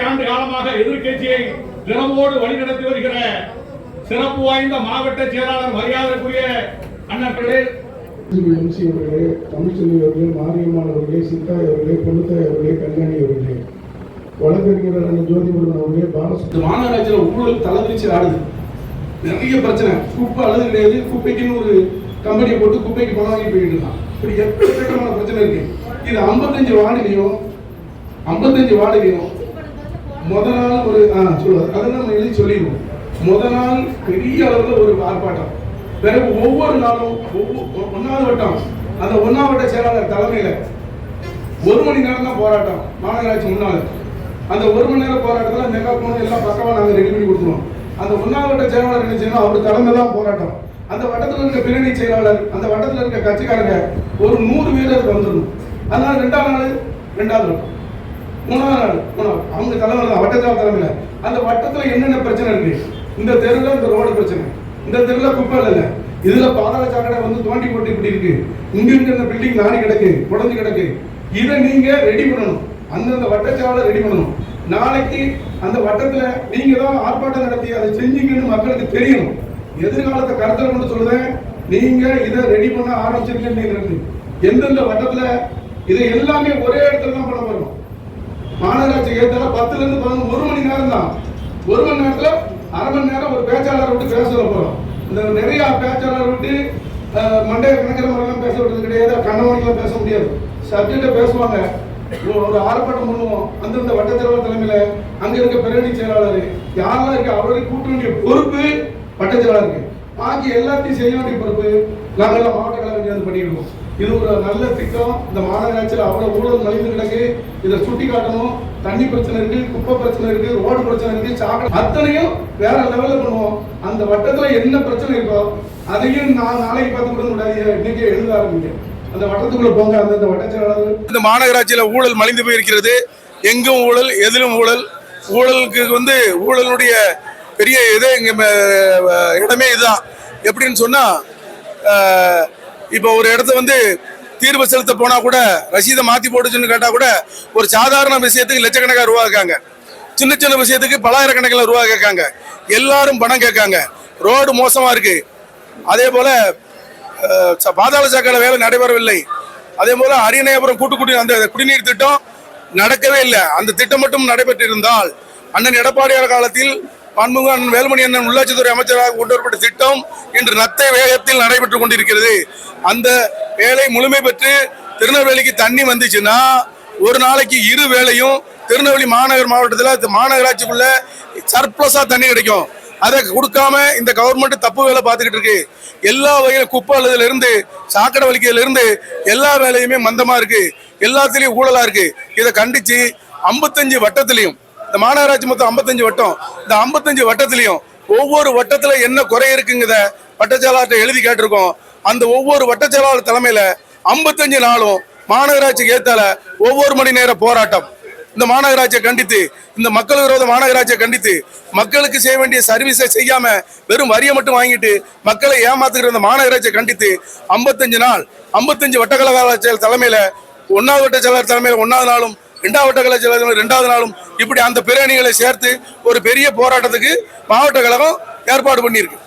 ஆண்டு காலமாக எதிர்க்கட்சியை தினமோடு வழிநடத்தி வருகிற சிறப்பு வாய்ந்த மாவட்ட செயலாளர் மரியாதைக்குரிய அண்ணன் பிள்ளை. எம்சி அவர்களே தமிழ்ச்செல்வி அவர்களே மாரியம்மாள் அவர்களே சித்தாய் அவர்களே பொன்னுத்தாய் அவர்களே கல்யாணி அவர்களே வழக்கறிஞர் அண்ணன் ஜோதிமுருகன் அவர்களே இந்த மாநகராட்சியில் ஊழல் தலைவிரிச்சு ஆடுது. நிறைய பிரச்சனை. குப்பை அழுது கிடையாது. குப்பைக்குன்னு ஒரு கம்பெனியை போட்டு குப்பைக்கு பணம் வாங்கி போயிட்டு இருக்கான் இப்படி எக்கச்சக்கமான பிரச்சனை இருக்கு? இது ஐம்பத்தஞ்சு வார்டுலையும் ஐம்பத்தஞ்சு வார்டுலையும் முத நாள் ஒரு ஆ சொல்லுவார் அதை நம்ம எழுதி சொல்லிடுவோம். முத நாள் பெரிய அளவில் ஒரு ஆர்ப்பாட்டம். பிறகு ஒவ்வொரு நாளும் ஒவ்வொரு ஒன்றாவது வட்டம். அந்த ஒன்றாவது வட்ட செயலாளர் தலைமையில் ஒரு மணி நேரம் தான் போராட்டம். மாநகராட்சி முன்னால. அந்த ஒரு மணி நேரம் போராட்டத்தில் மெகா போன எல்லாம் பக்கமாக நாங்கள் ரெடி பண்ணி கொடுத்துருவோம். அந்த ஒன்றாவது வட்ட செயலாளர் என்ன செய்யணும் அவர் தலைமை தான் போராட்டம். அந்த வட்டத்தில் இருக்க பின்னணி செயலாளர் அந்த வட்டத்தில் இருக்க கட்சிக்காரங்க ஒரு நூறு வீரர் வந்துடணும். அதனால ரெண்டாவது நாள் ரெண்டாவது நாள். மூணாவது நாள் மூணாவது. அவங்க தலைவர் தான் வட்டத்தில் தலைமையில். அந்த வட்டத்தில் என்னென்ன பிரச்சனை இருக்கு? இந்த தெருவில் இந்த ரோடு பிரச்சனை. இந்த தெருவில் குப்பை இல்லை. இதுல பாதாள சாக்கடை வந்து தோண்டி போட்டு இப்படி இருக்கு. இங்க இருக்க இந்த பில்டிங் நாடி கிடக்கு குழந்தை கிடக்கு. இதை நீங்க ரெடி பண்ணணும். அந்தந்த வட்டச்சாவலை ரெடி பண்ணணும். நாளைக்கு அந்த வட்டத்துல நீங்க தான் ஆர்ப்பாட்டம் நடத்தி அதை செஞ்சீங்கன்னு மக்களுக்கு தெரியணும். எதிர்காலத்தை கருத்தில் கொண்டு சொல்லுதேன் நீங்க இதை ரெடி பண்ண ஆரம்பிச்சிருக்கீங்க எந்தெந்த வட்டத்துல இது எல்லாமே ஒரே இடத்துல தான் பண்ண போறோம் மாநகராட்சி ஏற்றால பத்துல இருந்து பதினொன்று ஒரு மணி நேரம் தான். ஒரு மணி நேரத்துல அரை மணி நேரம் ஒரு பேச்சாளர் விட்டு பேச போறோம். இந்த நிறைய பேச்சாளர் விட்டு மண்டைய கணக்கிற மாதிரிலாம் பேச விடுறது கிடையாது. கண்ணமணிக்கெல்லாம் பேச முடியாது. சப்ஜெக்ட பேசுவாங்க. ஒரு- ஒரு ஆர்ப்பாட்டம் பண்ணுவோம். அந்தந்த வட்டத்தலைவர் தலைமையில அங்க இருக்க பிரணி செயலாளர் யாரெல்லாம் இருக்க அவரை கூட்ட பொறுப்பு வட்டச் செயலாளருக்கு பாக்கி எல்லாத்தையும் செய்ய வேண்டிய பொறுப்பு நாங்கெல்லாம் மாவட்ட கழகம் சேர்ந்து பண்ணியிருக்கோம். இது ஒரு நல்ல திட்டம். இந்த மாநகராட்சியில் அவ்வளவு ஊழல் மலிந்து கிடக்கு. இதை சுட்டி காட்டணும். தண்ணி பிரச்சனை இருக்கு குப்பை பிரச்சனை இருக்கு ரோடு பிரச்சனை இருக்கு சாக்கடை அத்தனையும் வேற லெவல்ல பண்ணுவோம். அந்த வட்டத்துல என்ன பிரச்சனை இருக்கோ அதையும் நான் நாளைக்கு பார்த்து கொடுக்க முடியாது இன்னைக்கு எழுத ஆரம்பிங்க அந்த வட்டத்துக்குள்ள போங்க. அந்தந்த வட்டச்செயலாளர் இந்த மாநகராட்சியில் ஊழல் மலிந்து போயிருக்கிறது. எங்கும் ஊழல் எதிலும் ஊழல். ஊழலுக்கு வந்து ஊழலுடைய பெரிய இதே இங்க இடமே இதுதான். எப்படின்னு சொன்னா இப்போ ஒரு இடத்த வந்து தீர்வு செலுத்த போனா கூட ரசீதை மாத்தி போட்டுச்சுன்னு கேட்டா கூட ஒரு சாதாரண விஷயத்துக்கு லட்சக்கணக்காக ரூபா இருக்காங்க சின்ன சின்ன விஷயத்துக்கு பலாயிரக்கணக்கில் ரூபா கேட்காங்க. எல்லாரும் பணம் கேட்காங்க. ரோடு மோசமா இருக்கு. அதே போல ச- பாதாள சாக்கடை வேலை நடைபெறவில்லை. அதே போல அரியணையபுரம் கூட்டு குடி அந்த குடிநீர் திட்டம் நடக்கவே இல்லை. அந்த திட்டம் மட்டும் நடைபெற்றிருந்தால் அண்ணன் எடப்பாடியார் காலத்தில் பன்முக அண்ணன் வேலுமணி அண்ணன் உள்ளாட்சித்துறை அமைச்சராக கொண்டு வரப்பட்ட திட்டம் இன்று நத்தை வேகத்தில் நடைபெற்றுக் கொண்டிருக்கிறது. அந்த வேலை முழுமை பெற்று திருநெல்வேலிக்கு தண்ணி வந்துச்சுன்னா ஒரு நாளைக்கு இரு வேலையும் திருநெல்வேலி மாநகர் மாவட்டத்தில் மாநகராட்சிக்குள்ள சர்ப்ளஸாக தண்ணி கிடைக்கும். அதை கொடுக்காம இந்த கவர்மெண்ட் தப்பு வேலை பார்த்துக்கிட்டு இருக்கு. எல்லா வகையிலும் குப்பை அழுதுல இருந்து சாக்கடை வலிக்கிறதுல இருந்து எல்லா வேலையுமே மந்தமா இருக்கு. எல்லாத்துலயும் ஊழலா இருக்கு. இதை கண்டிச்சு ஐம்பத்தஞ்சு வட்டத்திலையும் இந்த மாநகராட்சி மொத்தம் ஐம்பத்தஞ்சு வட்டம். இந்த ஐம்பத்தஞ்சு வட்டத்திலையும் ஒவ்வொரு வட்டத்துல என்ன குறை இருக்குங்கிறத வட்டச்செயலாளர்கிட்ட எழுதி கேட்டிருக்கோம். அந்த ஒவ்வொரு வட்டச்செயலாளர் தலைமையில ஐம்பத்தஞ்சு நாளும் மாநகராட்சிக்கு ஏத்தால ஒவ்வொரு மணி நேர போராட்டம். இந்த மாநகராட்சியை கண்டித்து இந்த மக்கள் விரோத மாநகராட்சியை கண்டித்து மக்களுக்கு செய்ய வேண்டிய சர்வீஸை செய்யாம வெறும் வரியை மட்டும் வாங்கிட்டு மக்களை ஏமாத்துகிற இந்த மாநகராட்சியை கண்டித்து ஐம்பத்தஞ்சு நாள் ஐம்பத்தஞ்சு வட்டக்கழக செயல் தலைமையில ஒன்னாவது வட்ட செயலர் தலைமையில் ஒன்னாவது நாளும் ரெண்டாவது வட்ட கழக செயலர் ரெண்டாவது நாளும் இப்படி அந்த பிரணிகளை சேர்த்து ஒரு பெரிய போராட்டத்துக்கு மாவட்ட கழகம் ஏற்பாடு பண்ணியிருக்கு.